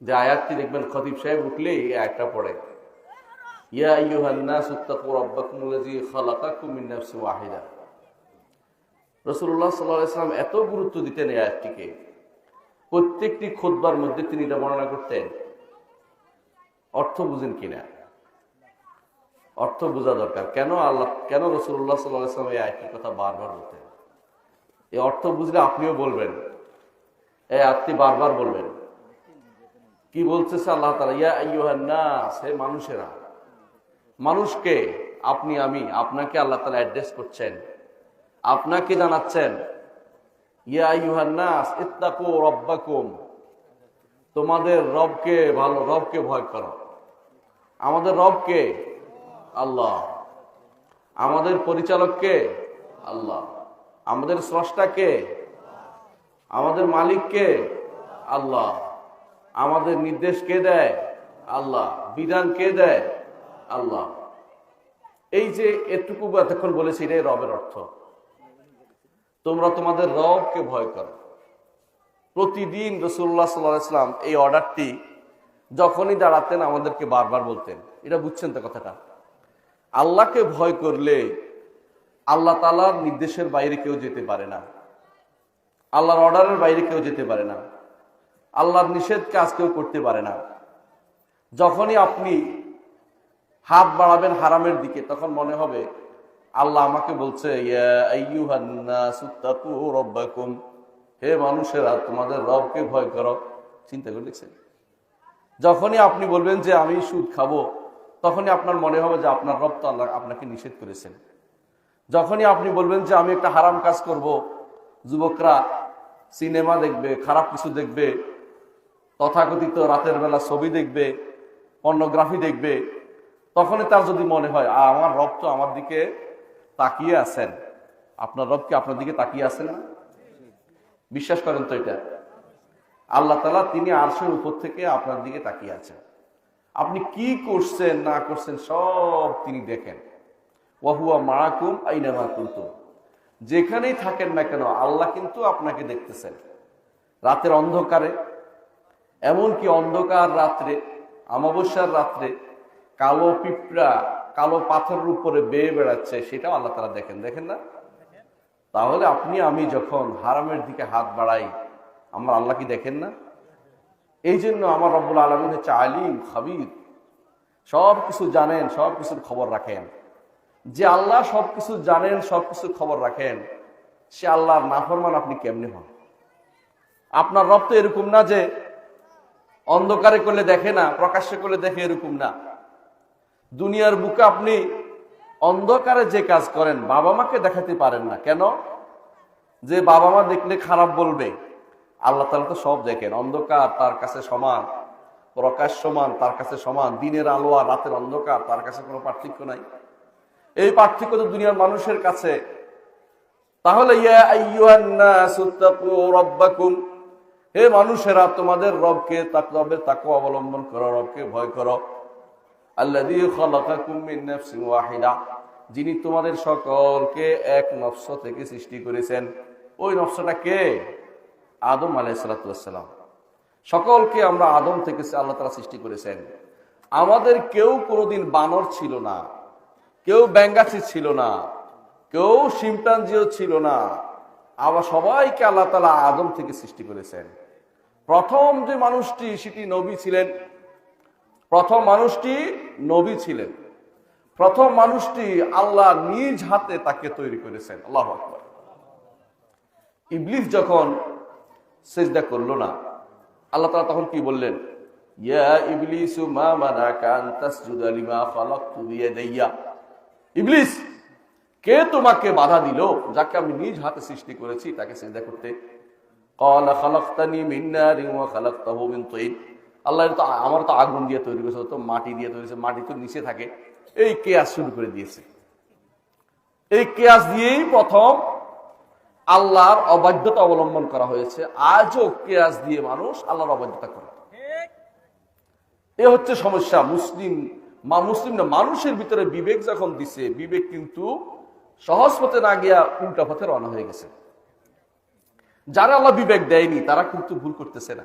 যে আয়াতটি দেখবেন খতিব সাহেব উঠলেই এই আয়াতটা পড়ে। এত গুরুত্ব দিতেন এই প্রত্যেকটি খুতবার মধ্যে তিনি করতেন। অর্থ বুঝেন কিনা? অর্থ বোঝা দরকার। কেন আল্লাহ, কেন রসুল্লাহ সাল্লাম এই আয়টির কথা বারবার বলতেন? এই অর্থ বুঝলে আপনিও বলবেন। এই আয়াতটি বারবার বলবেন। কি বলতেছে আল্লাহ তালা ইয়া নাস, হে মানুষেরা, মানুষকে আপনি, আমি, আপনাকে আল্লাহ তালা অ্যাড্রেস করছেন, আপনাকে জানাচ্ছেন, ইয়া নাস, ইত্তাকু রব্বাকুম, তোমাদের রবকে ভালো, রবকে ভয় করো। আমাদের রবকে আল্লাহ, আমাদের পরিচালককে আল্লাহ, আমাদের স্রষ্টাকে, আমাদের মালিককে আল্লাহ। আমাদের নির্দেশ কে দেয়? আল্লাহ। বিধান কে দেয়? আল্লাহ। এই যে এটুকু এতক্ষণ বলেছি, এটাই রবের অর্থ। তোমরা তোমাদের রবকে ভয় করো। প্রতিদিন রসুল্লাহ সাল্লাম এই অর্ডারটি যখনই দাঁড়াতেন, আমাদেরকে বারবার বলতেন। এটা বুঝছেন তো কথাটা? আল্লাহকে ভয় করলে আল্লাহ তালার নির্দেশের বাইরে কেউ যেতে পারে না। আল্লাহর অর্ডারের বাইরে কেউ যেতে পারে না। আল্লাহর নিষেধ কাজ কেউ করতে পারে না। যখনই আপনি হাত বাড়াবেন হারামের দিকে, তখন মনে হবে, আল্লাহ আমাকে বলছে হে মানুষেরা, তোমাদের রবকে ভয় করো। চিন্তা করে দেখছেন? যখনই আপনি বলবেন যে, আমি সুদ খাব, তখনই আপনার মনে হবে যে, আপনার রব তো আল্লাহ আপনাকে নিষেধ করেছেন। যখনই আপনি বলবেন যে, আমি একটা হারাম কাজ করব, যুবকরা সিনেমা দেখবে, খারাপ কিছু দেখবে তথাকথিত রাতের বেলা ছবি দেখবে পর্নোগ্রাফি দেখবে তখনই তার যদি মনে হয় "আ, আমার রব তো আমার দিকে তাকিয়ে আছেন। আপনার রব কি আপনার দিকে তাকিয়ে আছেন না? বিশ্বাস করেন তো এটা। আল্লাহ তালা তিনি আরশের উপর থেকে আপনার দিকে তাকিয়ে আছেন। আপনি কি করছেন না করছেন সব তিনি দেখেন। ওয়াহুয়া মারাকুম আইনামা কুলতুম যেখানেই থাকেন না কেন আল্লাহ কিন্তু আপনাকে দেখতেছেন। রাতের অন্ধকারে এমনকি অন্ধকার রাত্রে, অমাবস্যার রাত্রে কালো পিঁপড়া, কালো পাথরের উপরে বেয়ে বেড়াচ্ছে, সেটাও আল্লাহ তারা দেখেন দেখেন না? তাহলে আপনি, আমি যখন হারামের দিকে হাত বাড়াই, আমার আল্লাহ কি দেখেন না? এই জন্য আমার রব্বুল আলমিন হচ্ছে আলিম, খাবির। সব কিছু জানেন সব কিছুর খবর রাখেন। যে আল্লাহ সব কিছু জানেন সব কিছুর খবর রাখেন, সে আল্লাহর নাফরমান আপনি কেমনি হন? আপনার রব তো এরকম না যে অন্ধকারে করলে দেখে না, প্রকাশ্যে করলে দেখে এরকম না। দুনিয়ার বুকে আপনি অন্ধকারে যে কাজ করেন, বাবা মাকে দেখাতে পারেন না। কেন? যে বাবা মা দেখলে খারাপ বলবে। আল্লাহ তালা তো সব দেখেন। অন্ধকার তার কাছে সমান, প্রকাশ সমান, তার কাছে সমান। দিনের আলো আর রাতের অন্ধকার, তার কাছে কোনো পার্থক্য নাই। এই পার্থক্য তো দুনিয়ার মানুষের কাছে। তাহলে ইয়া আইয়ুহান নাস রাব্বাকুম। হে মানুষেরা, তোমাদের রবকে রবের তাকওয়া অবলম্বন করো, রবকে ভয় করো। ওয়াহিদা, যিনি তোমাদের সকলকে এক নফস থেকে সৃষ্টি করেছেন। ওই নফসটা কে? আদম আলাইসালাম সকলকে আমরা আদম থেকে আল্লাহ তারা সৃষ্টি করেছেন। আমাদের কেউ কোনোদিন বানর ছিল না, কেউ ব্যাঙ্গাচি ছিল না, কেউ শিমটানজিও ছিল না। আবার সবাইকে আল্লাহ তালা আদম থেকে সৃষ্টি করেছেন। প্রথম যে মানুষটি, সেটি নবী ছিলেন। প্রথম মানুষটি নবী ছিলেন। প্রথম মানুষটি আল্লাহ নিজ হাতে তাকে তৈরি করেছেন। আল্লাহ আকবর। ইবলিস যখন সেজদা করল না, আল্লাহ তালা তখন কি বললেন? ইয়া ইবলিসু মা মানাকা আন তাসজুদা লিমা খালাকতু বিয়াদাইয়া। ইবলিস, কে তোমাকে বাধা দিল যাকে আমি নিজ হাতে সৃষ্টি করেছি তাকে সেজদা করতে? কল খালাক্তানি মিন্নারি ওয়া খালাক্তাহু মিন তিন আল্লাহ তো আমার তো আগুন দিয়ে তৈরি করেছে তো মাটি দিয়ে তৈরি করেছে, মাটি তো নিচে থাকে। এই কেয়াস শুরু করে দিয়েছে। এই কেয়াস দিয়েই প্রথম আল্লাহর অবাধ্যতা অবলম্বন করা হয়েছে। আজও কেয়াস দিয়ে মানুষ আল্লাহর অবাধ্যতা করে। এ হচ্ছে সমস্যা। মুসলিম মা মুসলিম না, মানুষের ভিতরে বিবেক যখন দিছে, বিবেক কিন্তু সহজ পথে না গিয়া উল্টা পথে রওনা হয়ে গেছে। যারা আল্লাহ বিবেক দেয়নি তারা কিন্তু ভুল করতেছে না।